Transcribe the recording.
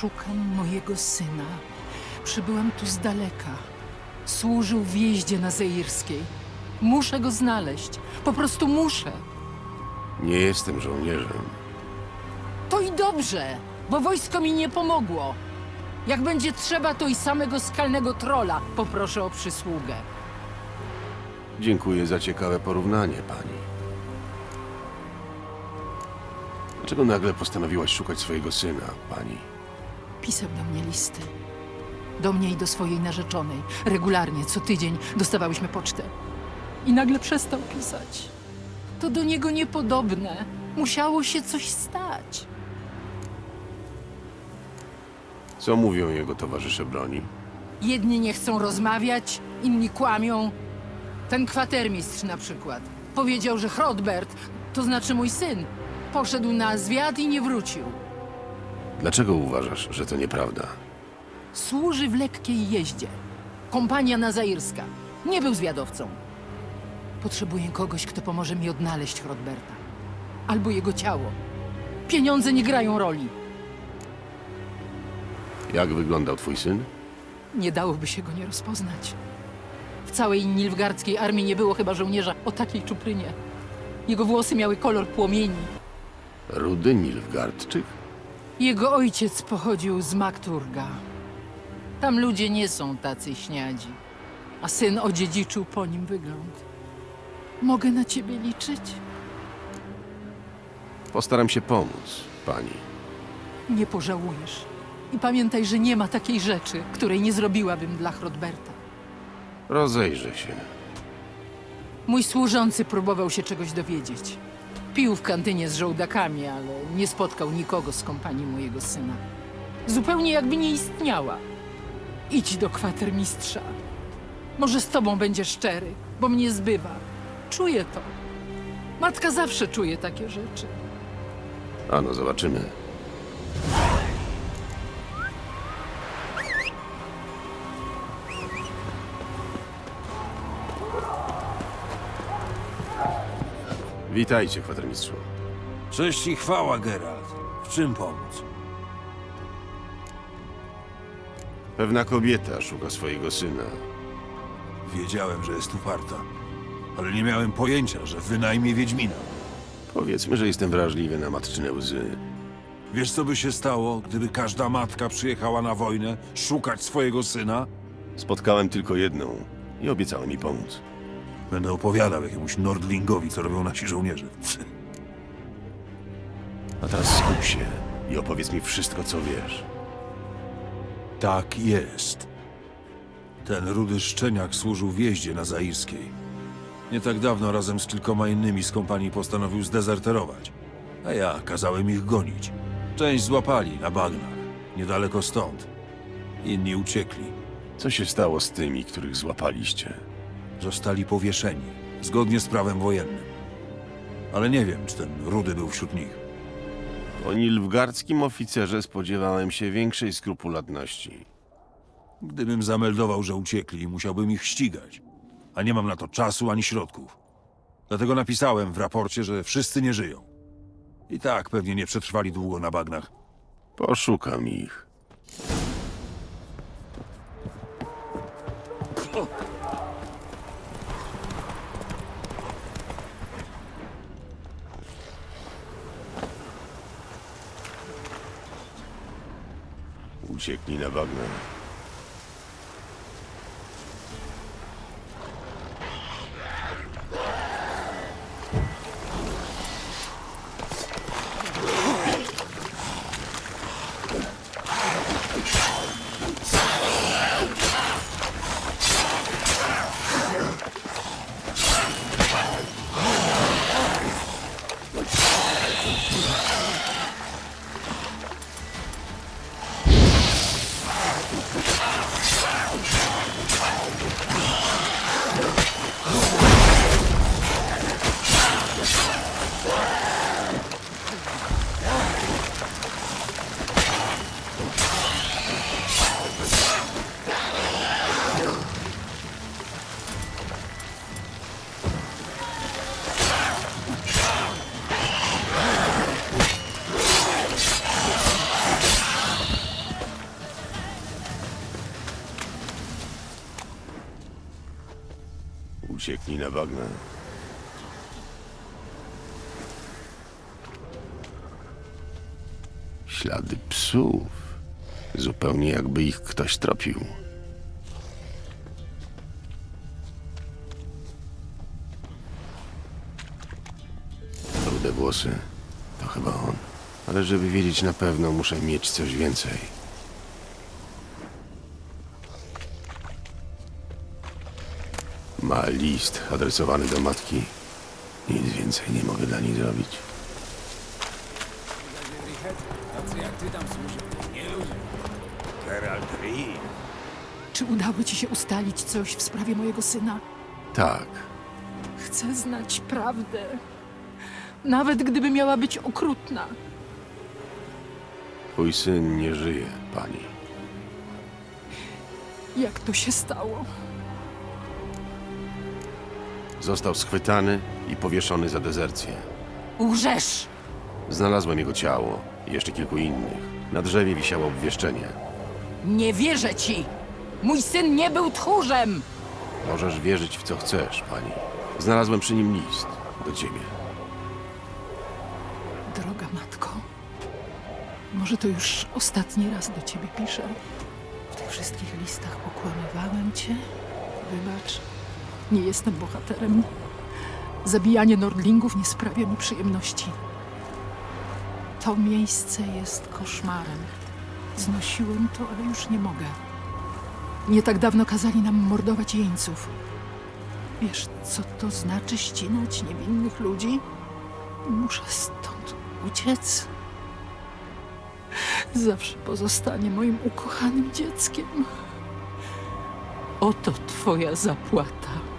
Szukam mojego syna. Przybyłam tu z daleka. Służył w jeździe na Zeirskiej. Muszę go znaleźć. Po prostu muszę. Nie jestem żołnierzem. To i dobrze, bo wojsko mi nie pomogło. Jak będzie trzeba, to i samego skalnego trola poproszę o przysługę. Dziękuję za ciekawe porównanie, pani. Dlaczego nagle postanowiłaś szukać swojego syna, pani? Pisał do mnie listy. Do mnie i do swojej narzeczonej. Regularnie, co tydzień dostawałyśmy pocztę. I nagle przestał pisać. To do niego niepodobne. Musiało się coś stać. Co mówią jego towarzysze broni? Jedni nie chcą rozmawiać, inni kłamią. Ten kwatermistrz na przykład powiedział, że Hrodbert, to znaczy mój syn, poszedł na zwiat i nie wrócił. Dlaczego uważasz, że to nieprawda? Służy w lekkiej jeździe. Kompania nazairska. Nie był zwiadowcą. Potrzebuję kogoś, kto pomoże mi odnaleźć Hrodberta. Albo jego ciało. Pieniądze nie grają roli. Jak wyglądał twój syn? Nie dałoby się go nie rozpoznać. W całej nilfgardzkiej armii nie było chyba żołnierza o takiej czuprynie. Jego włosy miały kolor płomieni. Rudy Nilfgaardczyk? Jego ojciec pochodził z Makturga. Tam ludzie nie są tacy śniadzi, a syn odziedziczył po nim wygląd. Mogę na ciebie liczyć? Postaram się pomóc, pani. Nie pożałujesz. I pamiętaj, że nie ma takiej rzeczy, której nie zrobiłabym dla Hrodberta. Rozejrzę się. Mój służący próbował się czegoś dowiedzieć. Pił w kantynie z żołdakami, ale nie spotkał nikogo z kompanii mojego syna. Zupełnie jakby nie istniała. Idź do kwatermistrza. Może z tobą będzie szczery, bo mnie zbywa. Czuję to. Matka zawsze czuje takie rzeczy. Ano, zobaczymy. Witajcie, kwatermistrzu. Cześć i chwała, Geralt. W czym pomóc? Pewna kobieta szuka swojego syna. Wiedziałem, że jest uparta, ale nie miałem pojęcia, że wynajmie Wiedźmina. Powiedzmy, że jestem wrażliwy na matczyne łzy. Wiesz, co by się stało, gdyby każda matka przyjechała na wojnę szukać swojego syna? Spotkałem tylko jedną i obiecałem mi pomóc. Będę opowiadał jakiemuś Nordlingowi, co robią nasi żołnierze. A teraz skup się i opowiedz mi wszystko, co wiesz. Tak jest. Ten rudy szczeniak służył w jeździe na Zairskiej. Nie tak dawno razem z kilkoma innymi z kompanii postanowił zdezerterować. A ja kazałem ich gonić. Część złapali na bagnach, niedaleko stąd. Inni uciekli. Co się stało z tymi, których złapaliście? Zostali powieszeni, zgodnie z prawem wojennym. Ale nie wiem, czy ten rudy był wśród nich. Po nilfgardzkim oficerze spodziewałem się większej skrupulatności. Gdybym zameldował, że uciekli, musiałbym ich ścigać. A nie mam na to czasu ani środków. Dlatego napisałem w raporcie, że wszyscy nie żyją. I tak pewnie nie przetrwali długo na bagnach. Poszukam ich. Uciekli na bagna. Ucieknij na bagna. Ślady psów. Zupełnie jakby ich ktoś tropił. Rude włosy. To chyba on. Ale żeby wiedzieć na pewno, muszę mieć coś więcej. Ma list adresowany do matki. Nic więcej nie mogę dla niej zrobić. Geralt Reed. Czy udało ci się ustalić coś w sprawie mojego syna? Tak, Chcę znać prawdę. Nawet gdyby miała być okrutna. twój syn nie żyje, pani. Jak to się stało? Został schwytany i powieszony za dezercję. Łżesz! Znalazłem jego ciało i jeszcze kilku innych. Na drzewie wisiało obwieszczenie. Nie wierzę ci! Mój syn nie był tchórzem! Możesz wierzyć w co chcesz, pani. Znalazłem przy nim list do ciebie. Droga matko, może to już ostatni raz do ciebie piszę. W tych wszystkich listach pokłamywałem cię. Wybacz, nie jestem bohaterem. Zabijanie Nordlingów nie sprawia mi przyjemności. To miejsce jest koszmarem. Znosiłem to, ale już nie mogę. Nie tak dawno kazali nam mordować jeńców. Wiesz, co to znaczy ścinać niewinnych ludzi? Muszę stąd uciec. Zawsze pozostanie moim ukochanym dzieckiem. Oto twoja zapłata.